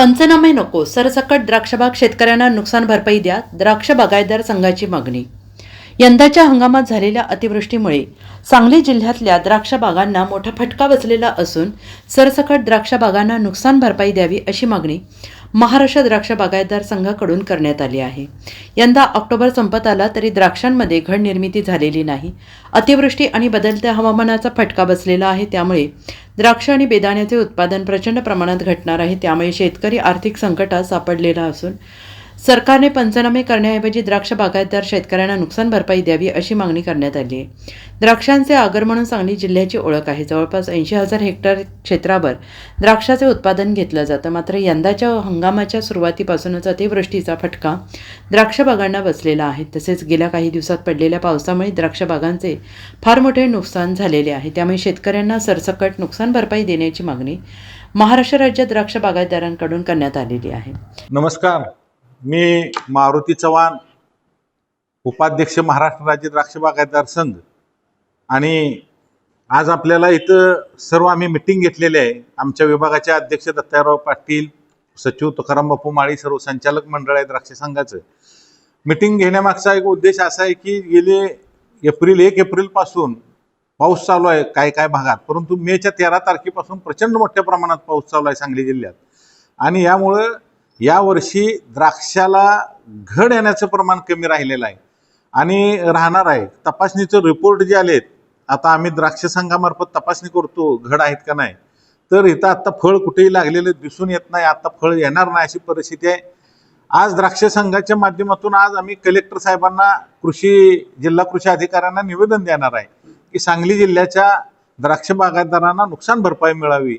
पंचनामे नको. सरसकट द्राक्षबाग शेतकऱ्यांना नुकसान भरपाई द्या. द्राक्ष बागायतदार संघाची मागणी. यंदाच्या हंगामात झालेल्या अतिवृष्टीमुळे सांगली जिल्ह्यातल्या द्राक्ष बागांना मोठा फटका बसलेला असून सरसकट द्राक्ष बागांना नुकसान भरपाई द्यावी अशी मागणी महाराष्ट्र द्राक्ष बागायतदार संघाकडून करण्यात आली आहे. यंदा ऑक्टोबर संपत आला तरी द्राक्षांमध्ये घड निर्मिती झालेली नाही. अतिवृष्टी आणि बदलत्या हवामानाचा फटका बसलेला आहे त्यामुळे द्राक्ष आणि बेदाण्याचे उत्पादन प्रचंड प्रमाणात घटणार आहे. त्यामुळे शेतकरी आर्थिक संकटात सापडलेला असून सरकारने पंचनामे करण्याऐवजी द्राक्ष बागायतदार शेतकऱ्यांना नुकसान भरपाई द्यावी अशी मागणी करण्यात आली आहे. द्राक्षांचे आगर म्हणून सांगली जिल्ह्याची ओळख आहे. जवळपास ऐंशी हजार हेक्टर क्षेत्रावर द्राक्षाचे उत्पादन घेतलं जातं. मात्र यंदाच्या हंगामाच्या सुरुवातीपासूनच अतिवृष्टीचा फटका द्राक्ष बागांना बसलेला आहे. तसेच गेल्या काही दिवसात पडलेल्या पावसामुळे द्राक्ष बागांचे फार मोठे नुकसान झालेले आहे. त्यामुळे शेतकऱ्यांना सरसकट नुकसान भरपाई देण्याची मागणी महाराष्ट्र राज्य द्राक्ष बागायतदारांकडून करण्यात आलेली आहे. नमस्कार. मी मारुती चव्हाण उपाध्यक्ष महाराष्ट्र राज्य द्राक्ष बागायतदार संघ. आणि आज आपल्याला इथं सर्व आम्ही मिटिंग घेतलेली आहे. आमच्या विभागाचे अध्यक्ष दत्ताराव पाटील सचिव तुकाराम बापू माळी सर्व संचालक मंडळ आहे द्राक्ष संघाचं. मिटिंग घेण्यामागचा एक उद्देश असा आहे की गेले एप्रिल एक एप्रिलपासून पाऊस चालू आहे काय काय भागात. परंतु मेच्या तेरा तारखेपासून प्रचंड मोठ्या प्रमाणात पाऊस चालू आहे सांगली जिल्ह्यात. आणि यामुळं यावर्षी द्राक्षाला घड येण्याचं प्रमाण कमी राहिलेलं आहे. आणि राहणार आहे. तपासणीचे रिपोर्ट जे आलेत आता आम्ही द्राक्ष संघामार्फत तपासणी करतो घड आहेत का नाही. तर इथं आत्ता फळ कुठेही लागलेलं दिसून येत नाही आता फळ येणार नाही अशी परिस्थिती आहे. आज द्राक्ष संघाच्या माध्यमातून आज आम्ही कलेक्टर साहेबांना कृषी जिल्हा कृषी अधिकाऱ्यांना निवेदन देणार आहे की सांगली जिल्ह्याच्या द्राक्ष बागायतदारांना नुकसान भरपाई मिळावी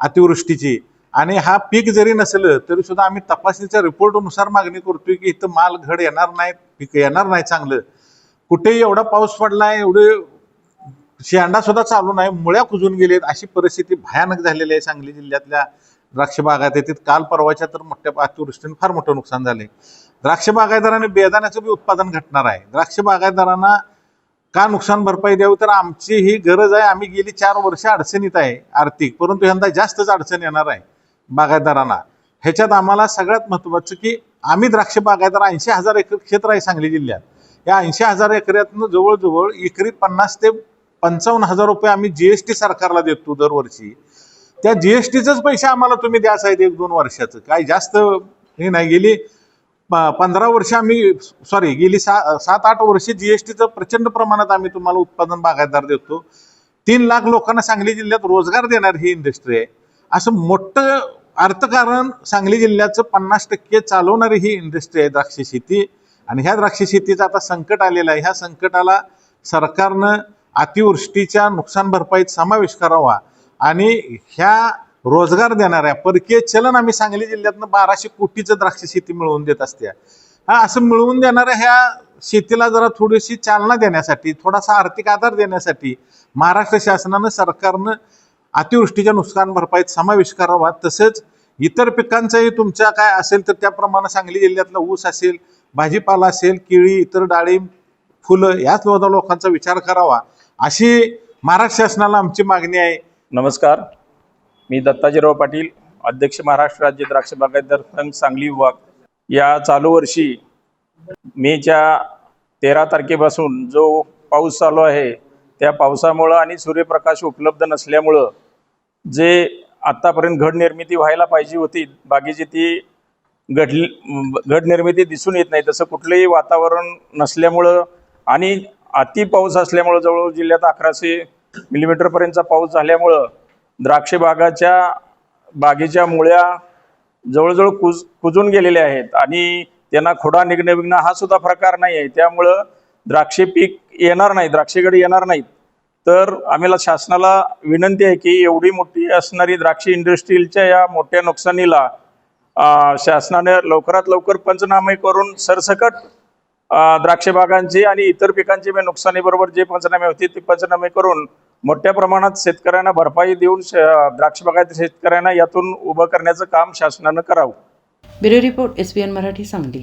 अतिवृष्टीची. आणि हा पीक जरी नसलं तरी सुद्धा आम्ही तपासणीच्या रिपोर्टनुसार मागणी करतोय की इथं माल घड येणार नाही पीक येणार नाही चांगलं. कुठेही एवढा पाऊस पडलाय एवढे शेंडा सुद्धा चालू नाही मुळ्या कुजून गेलेत अशी परिस्थिती भयानक झालेली आहे सांगली जिल्ह्यातल्या द्राक्ष बागायत काल परवाच्या तर मोठ्या अतिवृष्टीने फार मोठं नुकसान झाले द्राक्ष बागायतदारांनी बेदाण्याचं बी उत्पादन घटणार आहे. द्राक्ष बागायतदारांना का नुकसान भरपाई द्यावी? तर आमची ही गरज आहे. आम्ही गेली चार वर्ष अडचणीत आहे आर्थिक परंतु यंदा जास्तच अडचण येणार आहे. बागायतदारांना. ह्याच्यात आम्हाला सगळ्यात महत्त्वाचं की आम्ही द्राक्ष बागायतदार ऐंशी हजार एकर क्षेत्र आहे सांगली जिल्ह्यात. या ऐंशी हजार एकरातनं जवळजवळ एकरी पन्नास ते पंचावन्न हजार रुपये आम्ही जीएसटी सरकारला देतो दरवर्षी. त्या जीएसटीचेच पैसे आम्हाला तुम्ही द्या आहेत एक दोन वर्षाचं. काय जास्त हे नाही. गेली पंधरा वर्ष आम्ही सॉरी गेली सा सात आठ वर्ष जीएसटीचं प्रचंड प्रमाणात आम्ही तुम्हाला उत्पादन बागायतदार देतो. तीन लाख लोकांना सांगली जिल्ह्यात रोजगार देणार ही इंडस्ट्री आहे. असं मोठं अर्थकारण सांगली जिल्ह्याचं पन्नास टक्के चालवणारी ही इंडस्ट्री आहे द्राक्ष शेती. आणि ह्या द्राक्ष शेतीचं आता संकट आलेलं आहे. ह्या संकटाला सरकारनं अतिवृष्टीच्या नुकसान भरपाईत समावेश करावा. आणि ह्या रोजगार देणाऱ्या परकीय चलन आम्ही सांगली जिल्ह्यातनं बाराशे कोटीचं द्राक्ष शेती मिळवून देत असते हा असं मिळवून देणाऱ्या ह्या शेतीला जरा थोडीशी चालना देण्यासाठी थोडासा आर्थिक आधार देण्यासाठी महाराष्ट्र शासनानं सरकारनं अतिवृष्टीच्या नुकसान भरपाईत समावेश करावा तसेच इतर पिकांचाही तुमच्या काय असेल तर त्याप्रमाणे सांगली जिल्ह्यातला ऊस असेल भाजीपाला असेल केळी इतर डाळिंब फुलं याच लोधा लोकांचा विचार करावा. अशी महाराष्ट्र शासनाला आमची मागणी आहे. नमस्कार. मी दत्ताजीराव पाटील अध्यक्ष महाराष्ट्र राज्य द्राक्ष बागायतदार संघ सांगली विभाग. या चालू वर्षी मेच्या तेरा तारखेपासून जो पाऊस चालू आहे त्या पावसामुळं आणि सूर्यप्रकाश उपलब्ध नसल्यामुळं जे आत्तापर्यंत घड निर्मिती व्हायला पाहिजे होती बागेची ती घडली घड निर्मिती दिसून येत नाही. तसं कुठलंही वातावरण नसल्यामुळं आणि अति पाऊस असल्यामुळं जवळजवळ जिल्ह्यात अकराशे मिलीमीटरपर्यंतचा पाऊस झाल्यामुळं द्राक्ष बागाच्या बागेच्या मुळ्या जवळजवळ कुज कुजून गेलेल्या आहेत आणि त्यांना खोडा निघणं विघणं हा सुद्धा प्रकार नाही आहे त्यामुळं द्राक्षे पीक येणार नाही द्राक्षेकडे येणार नाहीत. तर आम्हाला शासनाला विनंती आहे की एवढी मोठी असणारी द्राक्ष इंडस्ट्रीलच्या या मोठ्या नुकसानीला शासनाने लवकरात लवकर पंचनामे करून सरसकट द्राक्ष बागांची आणि इतर पिकांची नुकसानीबरोबर जे पंचनामे होते ते पंचनामे करून मोठ्या प्रमाणात शेतकऱ्यांना भरपाई देऊन द्राक्ष बागायत शेतकऱ्यांना यातून उभं करण्याचं काम शासनानं करावं. Bureau report S Marathi Sangli.